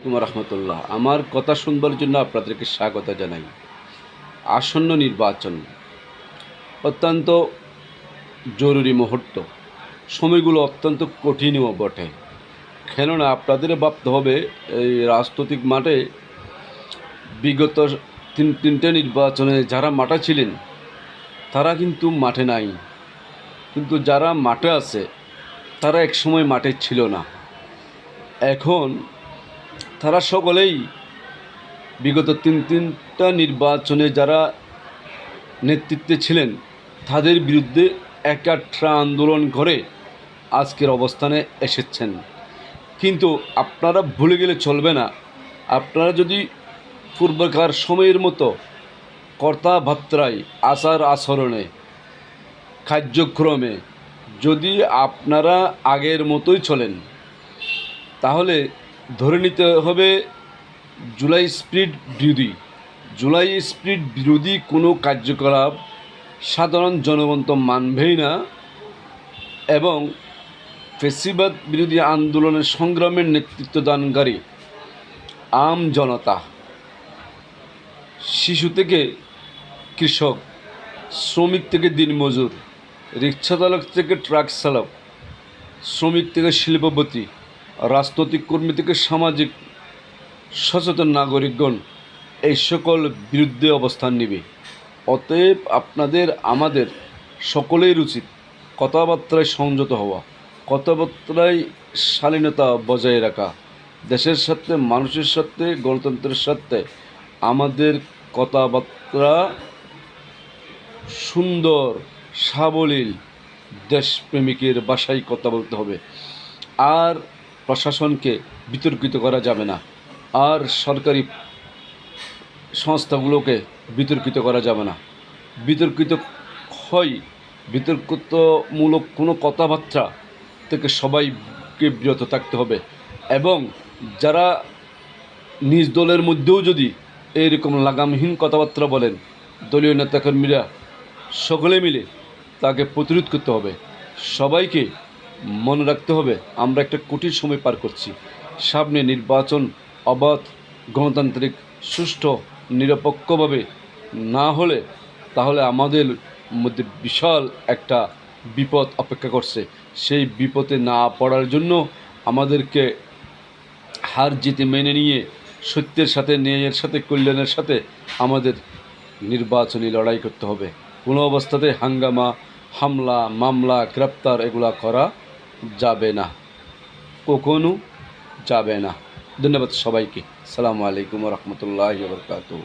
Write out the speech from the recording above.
আলাইকুম রহমতুল্লাহ। আমার কথা শুনবার জন্য আপনাদেরকে স্বাগত জানাই। আসন্ন নির্বাচন অত্যন্ত জরুরি মুহূর্ত। সময়গুলো অত্যন্ত কঠিনও বটে। কেননা আপনাদের ভাবতে হবে, এই রাজনৈতিক মাঠে বিগত তিন, তিনটে নির্বাচনে যারা মাঠে ছিলেন, তারা কিন্তু মাঠে নাই। কিন্তু যারা মাঠে আছে, তারা একসময় মাঠে ছিল না। এখন তারা সকলেই বিগত তিন তিনটা নির্বাচনে যারা নেতৃত্বে ছিলেন, তাদের বিরুদ্ধে একাট্রা আন্দোলন করে আজকের অবস্থানে এসেছেন। কিন্তু আপনারা ভুলে গেলে চলবে না। আপনারা যদি পূর্বকার সময়ের মতো কথাবার্তায় আচার আচরণে, কার্যক্রমে যদি আপনারা আগের মতোই চলেন, তাহলে ধরে নিতে হবে, জুলাই স্পিরিট বিরোধী। জুলাই স্পিরিট বিরোধী কোনো কার্যকলাপ সাধারণ জনগণ তো মানবেই না এবং ফেসিবাদ বিরোধী আন্দোলনের সংগ্রামের নেতৃত্ব দানকারী আম জনতা, শিশু থেকে কৃষক, শ্রমিক থেকে দিনমজুর রিক্সা চালক থেকে ট্রাক চালক, শ্রমিক থেকে শিল্পপতি রাজনৈতিক কর্মী থেকে সামাজিক সচেতন নাগরিকগণ এই সকল বিরুদ্ধে অবস্থান নেবে। অতএব আপনাদের, আমাদের সকলের উচিত কথাবার্তায় সংযত হওয়া, কথাবার্তায় শালীনতা বজায় রাখা। দেশের সাথে মানুষের সাথে গণতন্ত্রের সাথে আমাদের কথাবার্তা সুন্দর, সাবলীল, দেশপ্রেমিকের বাসায় কথা বলতে হবে। আর প্রশাসনকে বিতর্কিত করা যাবে না। আর সরকারি সংস্থাগুলোকে বিতর্কিত করা যাবে না। বিতর্কিত হয়, বিতর্কিতমূলক কোনো কথাবার্তা থেকে সবাইকে বিরত থাকতে হবে। এবং যারা নিজ দলের মধ্যেও যদি এইরকম লাগামহীন কথাবার্তা বলেন, দলীয় নেতাকর্মীরা সকলে মিলে তাকে প্রতিরোধ করতে হবে। সবাইকে মনে রাখতে হবে, আমরা একটা কঠিন সময় পার করছি। সামনে নির্বাচন অবাধ, গণতান্ত্রিক, সুষ্ঠু, নিরপেক্ষভাবে না হলে তাহলে আমাদের মধ্যে বিশাল একটা বিপদ অপেক্ষা করছে। সেই বিপদে না পড়ার জন্য আমাদেরকে হার জিতে মেনে নিয়ে, সত্যের সাথে, ন্যায়ের সাথে, কল্যাণের সাথে আমাদের নির্বাচনী লড়াই করতে হবে। কোনো অবস্থাতে হাঙ্গামা, হামলা, মামলা, গ্রেপ্তার এগুলা করা যাবে না। কখনো যাবে না। ধন্যবাদ সবাইকে। সালামু আলাইকুম রহমতুল্লাহ বরকাত